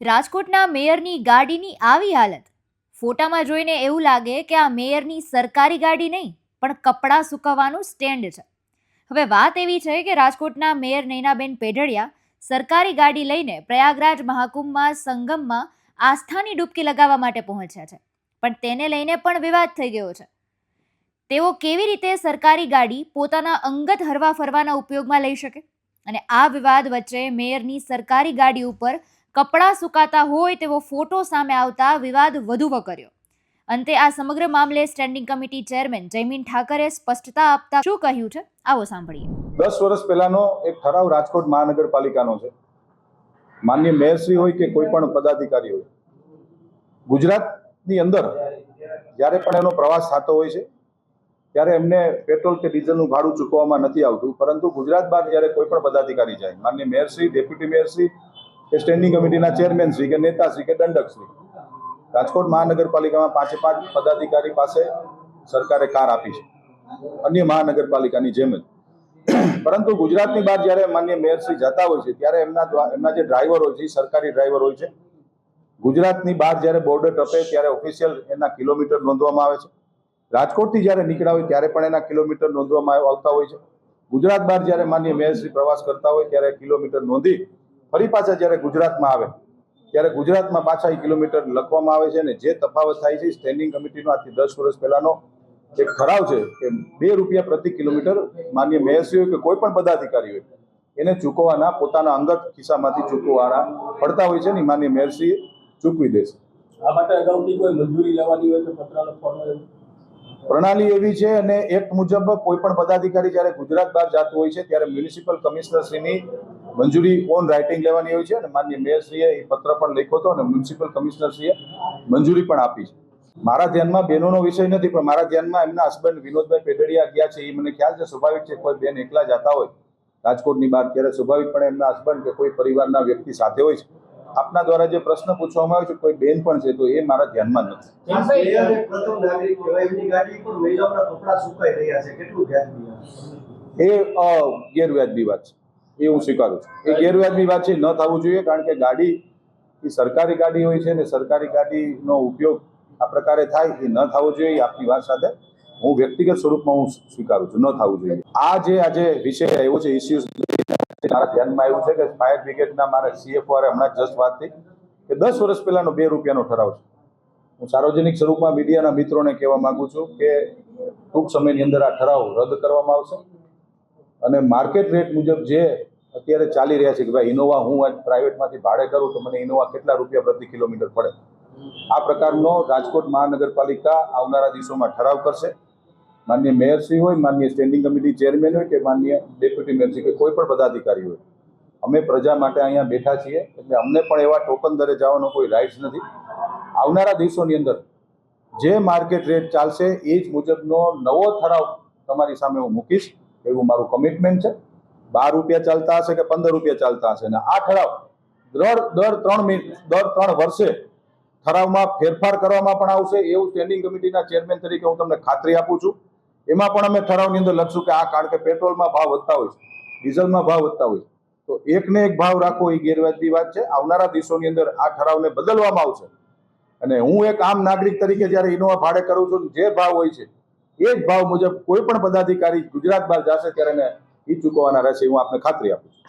રાજકોટના મેયરની ગાડીની આવી હાલત. ફોટામાં જોઈને એવું લાગે કે આ મેયરની સરકારી ગાડી નહીં, પણ કપડાં સૂકવવાનું સ્ટેન્ડ છે. હવે વાત એવી છે કે રાજકોટના મેયર નૈનાબેન પેઢડિયા સરકારી ગાડી લઈને પ્રયાગરાજ મહાકુંભમાં સંગમમાં આસ્થાની ડૂબકી લગાવવા માટે પહોંચ્યા છે, પણ તેને લઈને પણ વિવાદ થઈ ગયો છે. તેઓ કેવી રીતે સરકારી ગાડી પોતાના અંગત હરવા ફરવાના ઉપયોગમાં લઈ શકે? અને આ વિવાદ વચ્ચે મેયરની સરકારી ગાડી ઉપર કપડાં સુકાતા હોય તેવો ફોટો સામે આવતા વિવાદ વધુ વકર્યો. અંતે આ સમગ્ર મામલે standing committee chairman Jaymin Thakre સ્પષ્ટતા આપતા શું કહ્યું છે? આવો સાંભળીએ. દસ વર્ષ પહેલાનો એક ઠરાવ રાજકોટ મહાનગરપાલિકાનો છે. માન્ય મેયરશ્રી હોય કે કોઈ પણ પદાધિકારી હોય. ગુજરાતની અંદર જ્યારે પણ એનો પ્રવાસ થતો હોય છે, ત્યારે એમને પેટ્રોલ કે ડીઝલનું ભાડું ચૂકવવામાં નથી આવતું. પરંતુ ગુજરાત બહાર જ્યારે કોઈ પણ પદાધિકારી જાય માન્ય મેયરશ્રી, ડેપ્યુટી મેયરશ્રી કે સ્ટેન્ડિંગ કમિટીના ચેરમેનશ્રી કે નેતાશ્રી કે દંડકશ્રી રાજકોટ મહાનગરપાલિકામાં પાંચે પાંચ પદાધિકારી પાસે સરકારે કાર આપી છે. અન્ય મહાનગરપાલિકાની જેમ જ. પરંતુ ગુજરાતની બહાર જ્યારે માન્ય મેયરશ્રી જતા હોય છે, ત્યારે એમના એમના જે ડ્રાઈવર હોય છે સરકારી ડ્રાઈવર હોય છે. ગુજરાતની બહાર જ્યારે બોર્ડર ટપે ત્યારે ઓફિશિયલ એના કિલોમીટર નોંધવામાં આવે છે. રાજકોટથી જ્યારે નીકળ્યા હોય ત્યારે પણ એના કિલોમીટર નોંધવામાં આવ- આવતા હોય છે. ગુજરાત બહાર જ્યારે માન્ય મેયરશ્રી પ્રવાસ કરતા હોય ત્યારે કિલોમીટર નોંધી ફરી પાછા જ્યારે ગુજરાતમાં આવે ત્યારે ગુજરાતમાં પાછા એ કિલોમીટર લખવામાં આવે છે અને જે તફાવત થાય છે સ્ટેન્ડિંગ કમિટીનો આજથી દસ વર્ષ પહેલાનો એક ઠરાવ છે કે બે રૂપિયા પ્રતિ કિલોમીટર માન્ય મેયરશ્રી હોય કે કોઈ પણ પદાધિકારી હોય એને ચૂકવવાના પોતાના અંગત ખિસ્સામાંથી ચૂકવવાના પડતા હોય છે ને માન્ય મેયરશ્રીએ ચૂકવી દેશે આ માટે અગાઉથી કોઈ મંજૂરી લેવાની હોય તો પત્ર લખવાનો પ્રણાલી એવી છે અને એક્ટ મુજબ કોઈ પણ પદાધિકારી જ્યારે ગુજરાત બહાર જતું હોય છે ત્યારે મ્યુનિસિપલ કમિશનરશ્રીની મંજૂરી ઓન રાઇટિંગ લેવાની હોય છે અને માન્ય મેયરશ્રીએ એ પત્ર પણ લખ્યો હતો અને મ્યુનિસિપલ કમિશનરશ્રીએ મંજૂરી પણ આપી છે. મારા ધ્યાનમાં બહેનોનો વિષય નથી પણ મારા ધ્યાનમાં એમના હસબન્ડ વિનોદભાઈ પેઢડિયા ગયા છે. એ મને ખ્યાલ છે સ્વાભાવિક છે કોઈ બેન એકલા જતા હોય. રાજકોટની બહાર ત્યારે સ્વાભાવિકપણે એમના હસબન્ડ કે કોઈ પરિવારના વ્યક્તિ સાથે હોય છે. આપના દ્વારા જે પ્રશ્ન પૂછવામાં આવ્યો છે કોઈ બેન પણ છે તો એ મારા ધ્યાનમાં નથી. આ મેયર એક પ્રથમ નાગરિક કહેવાય એમની ગાડી પર મહિલાઓના કપડાં સુકાઈ રહ્યા છે. કેટલું વ્યાજબી એ ગેરવ્યાજબી વાત છે. એ હું સ્વીકારું છું. એ ગેરવ્યાજબી વાત છે, ન થવું જોઈએ, કારણ કે ગાડી, એ સરકારી ગાડી હોય છે ને સરકારી ગાડીનો ઉપયોગ આ પ્રકારે થાય, એ ન થવો જોઈએ આપની વાત સાથે હું વ્યક્તિગત સ્વરૂપમાં હું સ્વીકારું છું, ન થવું જોઈએ. આ જે આજે વિષય આવ્યો છે ઇસ્યુઝ મારા ધ્યાનમાં આવ્યું છે કે ફાયર બ્રિગેડના મારા સીએફ વાળા હમણાં જસ્ટ વાત થઈ કે દસ વર્ષ પહેલાનો બે રૂપિયાનો ઠરાવ છે. હું સાર્વજનિક સ્વરૂપમાં મીડિયાના મિત્રોને કહેવા માગું છું કે ટૂંક સમયની અંદર આ ઠરાવ રદ કરવામાં આવશે. અને માર્કેટ રેટ મુજબ જે અત્યારે ચાલી રહ્યા છે કે ભાઈ ઇનોવા હું આજ પ્રાઇવેટમાંથી ભાડે કરું તો મને ઇનોવા કેટલા રૂપિયા પ્રતિ કિલોમીટર પડે? આ પ્રકારનો રાજકોટ મહાનગરપાલિકા આવનારા દિવસોમાં ઠરાવ કરશે. માન્ય મેયરશ્રી હોય માન્ય સ્ટેન્ડિંગ કમિટી ચેરમેન હોય કે માન્ય ડેપ્યુટી મેયરશ્રી કે કોઈ પણ પદાધિકારી હોય. અમે પ્રજા માટે અહીંયા બેઠા છીએ એટલે અમને પણ એવા ટોકન દરે જવાનો કોઈ રાઇટ્સ નથી. આવનારા દિવસોની અંદર જે માર્કેટ રેટ ચાલશે એ જ મુજબનો નવો ઠરાવ તમારી સામે હું મૂકીશ. એવું મારું કમિટમેન્ટ છે. બાર રૂપિયા ચાલતા હશે કે પંદર રૂપિયા ચાલતા હશે? અને આ ઠરાવ દર દર ત્રણ મિનિટ, દર ત્રણ વર્ષે ઠરાવમાં ફેરફાર કરવામાં પણ આવશે. એવું સ્ટેન્ડિંગ કમિટીના ચેરમેન તરીકે હું તમને ખાતરી આપું છું. એમાં પણ અમે ઠરાવની અંદર લખશું કે આ કારણ કે પેટ્રોલમાં ભાવ વધતા હોય છે, ડીઝલમાં ભાવ વધતા હોય છે. તો એકને એક ભાવ રાખવો એ ગેરવાજબી વાત છે. આવનારા દિવસોની અંદર આ ઠરાવને બદલવામાં આવશે. અને હું એક આમ નાગરિક તરીકે જ્યારે ઇનોવા ભાડે કરું છું, જે ભાવ હોય છે એ જ ભાવ મુજબ કોઈ પણ પદાધિકારી ગુજરાત બહાર જશે ત્યારે એને એ ચૂકવવાના રહેશે, હું આપને ખાતરી આપું છું.